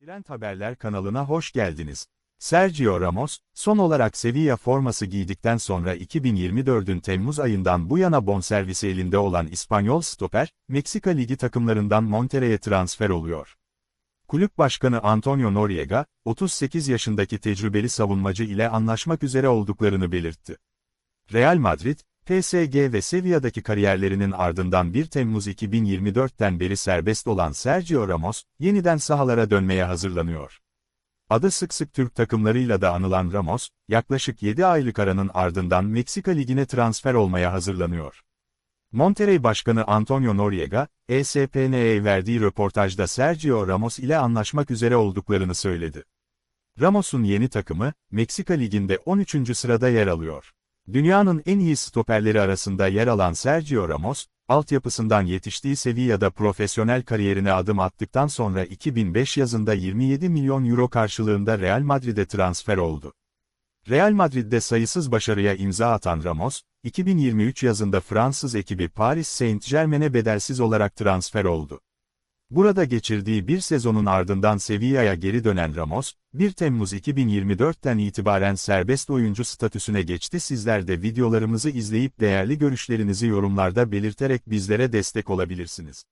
Trend Haberler kanalına hoş geldiniz. Sergio Ramos, son olarak Sevilla forması giydikten sonra 2024'ün Temmuz ayından bu yana bonservisi elinde olan İspanyol stoper, Meksika Ligi takımlarından Monterrey'e transfer oluyor. Kulüp başkanı Antonio Noriega, 38 yaşındaki tecrübeli savunmacı ile anlaşmak üzere olduklarını belirtti. Real Madrid, PSG ve Sevilla'daki kariyerlerinin ardından 1 Temmuz 2024'ten beri serbest olan Sergio Ramos, yeniden sahalara dönmeye hazırlanıyor. Adı sık sık Türk takımlarıyla da anılan Ramos, yaklaşık 7 aylık aranın ardından Meksika Ligi'ne transfer olmaya hazırlanıyor. Monterrey Başkanı Antonio Noriega, ESPN'ye verdiği röportajda Sergio Ramos ile anlaşmak üzere olduklarını söyledi. Ramos'un yeni takımı, Meksika Ligi'nde 13. sırada yer alıyor. Dünyanın en iyi stoperleri arasında yer alan Sergio Ramos, altyapısından yetiştiği Sevilla'da profesyonel kariyerine adım attıktan sonra 2005 yazında 27 milyon euro karşılığında Real Madrid'e transfer oldu. Real Madrid'de sayısız başarıya imza atan Ramos, 2023 yazında Fransız ekibi Paris Saint-Germain'e bedelsiz olarak transfer oldu. Burada geçirdiği bir sezonun ardından Sevilla'ya geri dönen Ramos, 1 Temmuz 2024'ten itibaren serbest oyuncu statüsüne geçti. Sizler de videolarımızı izleyip değerli görüşlerinizi yorumlarda belirterek bizlere destek olabilirsiniz.